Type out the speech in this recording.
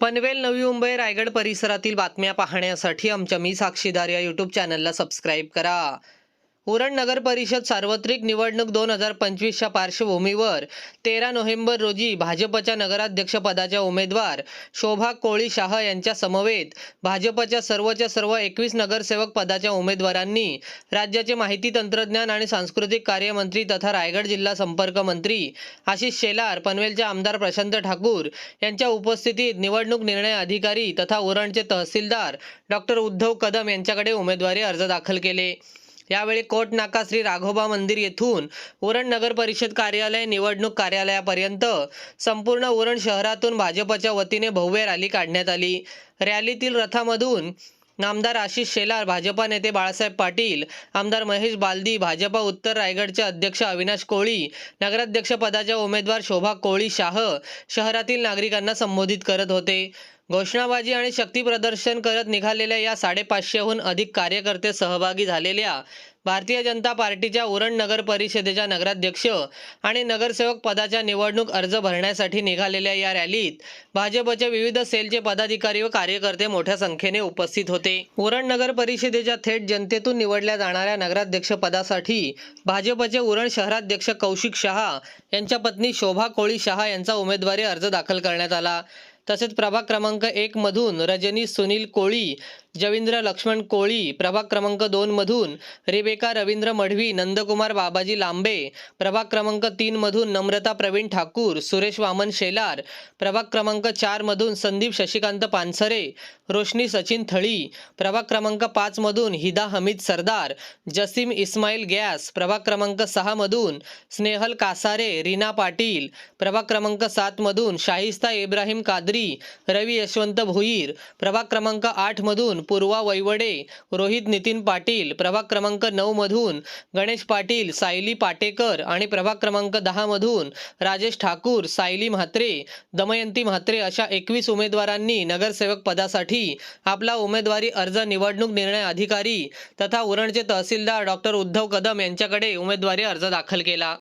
पनवेल नवी मुंबई रायगड परिसरातील बातम्या पाहण्यासाठी आमच्या मी साक्षीदार या यूट्यूब चॅनलला सबस्क्राईब करा. उरण नगर परिषद सार्वत्रिक निवडणूक दोन हजार पंचवीसच्या पार्श्वभूमीवर तेरा नोव्हेंबर रोजी भाजपच्या नगराध्यक्षपदाच्या उमेदवार शोभा कोळी शाह यांच्या समवेत भाजपच्या सर्वच्या सर्व एकवीस नगरसेवक पदाच्या उमेदवारांनी राज्याचे माहिती तंत्रज्ञान आणि सांस्कृतिक कार्यमंत्री तथा रायगड जिल्हा संपर्क मंत्री आशिष शेलार पनवेलचे आमदार प्रशांत ठाकूर यांच्या उपस्थितीत निवडणूक निर्णय अधिकारी तथा उरणचे तहसीलदार डॉक्टर उद्धव कदम यांच्याकडे उमेदवारी अर्ज दाखल केले. यावेळी कोट नाका श्री राघोबा मंदिर येथून उरण नगर परिषद कार्यालय निवडणूक कार्यालयापर्यंत संपूर्ण उरण शहरातून भाजपच्या वतीने भव्य रॅली काढण्यात आली. रॅलीतील रथामधून नामदार आशिष शेलार भाजपा नेते बाळासाहेब पाटील आमदार महेश बालदी भाजपा उत्तर रायगडचे अध्यक्ष अविनाश कोळी नगराध्यक्ष पदाच्या उमेदवार शोभा कोळी शाह शहरातील नागरिकांना संबोधित करत होते. घोषणाबाजी आणि शक्ती प्रदर्शन करत निघालेल्या या साडेपाचशेहून अधिक कार्यकर्ते सहभागी झालेल्या भारतीय जनता पार्टीच्या उरण नगर परिषदेच्या नगराध्यक्ष आणि नगरसेवक पदाच्या निवडणूक अर्ज भरण्यासाठी निघालेल्या या रॅलीत भाजपच्या विविध सेलचे पदाधिकारी व कार्यकर्ते मोठ्या संख्येने उपस्थित होते. उरण नगर परिषदेच्या थेट जनतेतून निवडल्या जाणाऱ्या नगराध्यक्ष पदासाठी भाजपचे उरण शहराध्यक्ष कौशिक शहा यांच्या पत्नी शोभा कोळी शहा यांचा उमेदवारी अर्ज दाखल करण्यात आला. तसेच प्रभाग क्रमांक एक मधून रजनी सुनील कोळी जवींद्र लक्ष्मण कोळी प्रभाग क्रमांक दोन मधून रेबेका रवींद्र मढवी नंदकुमार बाबाजी लांबे प्रभाग क्रमांक तीन मधून नम्रता प्रवीण ठाकूर सुरेश वामन शेलार प्रभाग क्रमांक चार मधून संदीप शशिकांत पानसरे रोशनी सचिन थळी प्रभाग क्रमांक पाच मधून हिदा हमीद सरदार जसीम इस्माईल गॅस प्रभाग क्रमांक सहा मधून स्नेहल कासारे रीना पाटील प्रभाग क्रमांक सात मधून शाहिस्ता इब्राहिम कादरी रवी यशवंत भोईर प्रभाग क्रमांक आठ मधून पूर्वा वैवडे रोहित नितीन पाटील प्रभाग क्रमांक नऊ मधून गणेश पाटील सायली पाटेकर आणि प्रभाग क्रमांक दहा मधून राजेश ठाकूर सायली म्हात्रे दमयंती म्हात्रे अशा एकवीस उमेदवारांनी नगरसेवक पदासाठी आपला उमेदवारी अर्ज निवडणूक निर्णय अधिकारी तथा उरणचे तहसीलदार डॉक्टर उद्धव कदम यांच्याकडे उमेदवारी अर्ज दाखल केला.